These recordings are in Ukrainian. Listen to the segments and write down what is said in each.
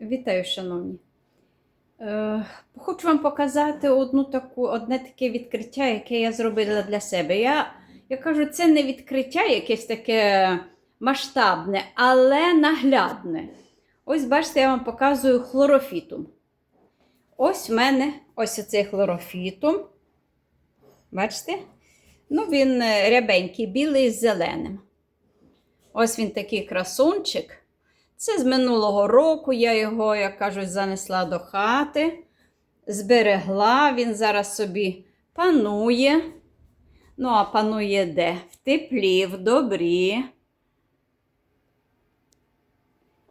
Вітаю, шановні. Е, хочу вам показати одну таку, одне таке відкриття, яке я зробила для себе. Я, я кажу, це не відкриття якесь таке масштабне, але наглядне. Ось бачите, я вам показую хлорофітум. Ось в мене ось оцей хлорофітум. Бачите? Ну, він е, рябенький, білий з зеленим. Ось він такий красунчик. Це з минулого року я його, як кажуть, занесла до хати, зберегла, він зараз собі панує. Ну, а панує де? В теплі, в добрі.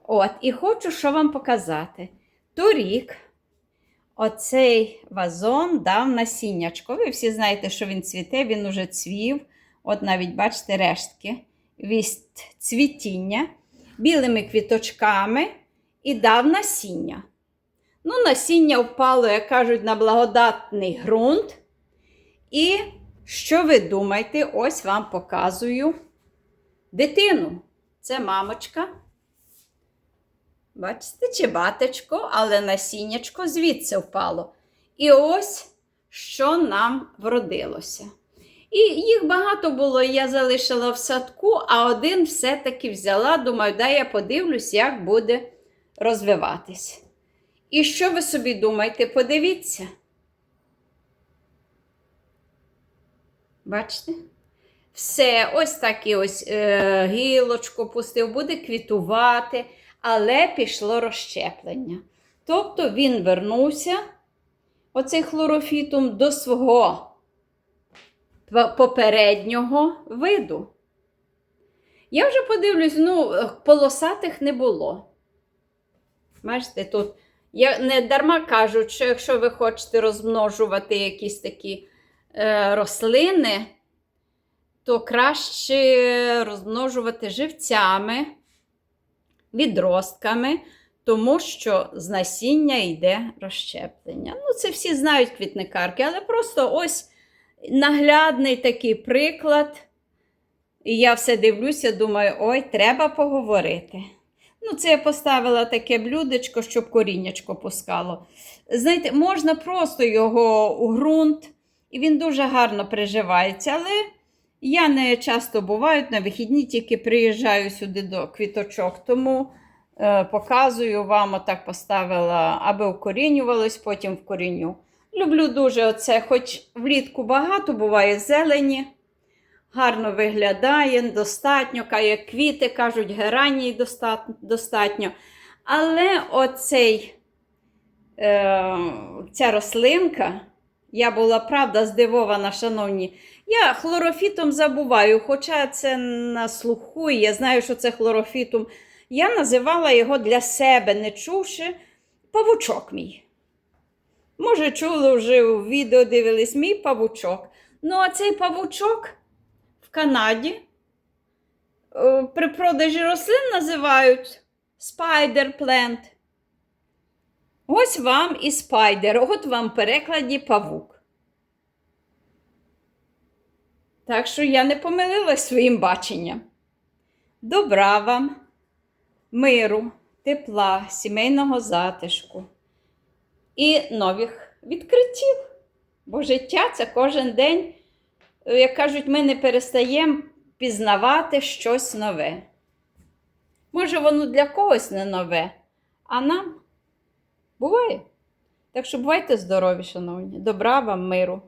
От, і хочу що вам показати. Торік оцей вазон дав насіннячко. Ви всі знаєте, що він цвіте, він уже цвів. От навіть, бачите, рештки від цвітіння білими квіточками і дав насіння. Ну, насіння впало, як кажуть, на благодатний ґрунт. І що ви думаєте? Ось вам показую дитину. Це мамочка. Бачите, чи батечко, але насіннячко звідси впало. І ось що нам вродилося. І їх багато було, я залишила в садку, а один все-таки взяла, думаю, дай я подивлюсь, як буде розвиватись. І що ви собі думаєте? Подивіться. Бачите? Все, ось так і ось е, гілочку пустив, буде квітувати, але пішло розщеплення. Тобто він вернувся, оцей хлорофітум, до свого попереднього виду. Я вже подивлюсь, ну, полосатих не було. Бачите, тут я не дарма кажуть, що якщо ви хочете розмножувати якісь такі е, рослини, то краще розмножувати живцями, відростками, тому що з насіння йде розщеплення. Ну, це всі знають квітникарки, але просто ось наглядний такий приклад. І я все дивлюся, думаю, ой, треба поговорити. Ну, це я поставила таке блюдечко, щоб коріннячко пускало. Знаєте, можна просто його у ґрунт, і він дуже гарно приживається. Але я не часто буваю на вихідні, тільки приїжджаю сюди до квіточок. Тому е, показую вам, отак поставила, аби укорінювалось, потім вкоріню. Люблю дуже оце, хоч влітку багато буває зелені, гарно виглядає, достатньо, як квіти, кажуть, геранії достатньо. Але оцей, е, ця рослинка, я була правда здивована, шановні. Я хлорофітом забуваю, хоча це на слуху, я знаю, що це хлорофітум. Я називала його для себе, не чувши, павучок мій. Може, чули вже у відео дивились мій павучок. Ну, а цей павучок в Канаді е, при продажі рослин називають Spider Plant. Ось вам і спайдер, от вам перекладі павук. Так що я не помилилась своїм баченням. Добра вам, миру, тепла, сімейного затишку і нових відкриттів. Бо життя це кожен день, як кажуть, ми не перестаємо пізнавати щось нове. Може, воно для когось не нове, а нам буває. Так що бувайте здорові, шановні, добра вам миру.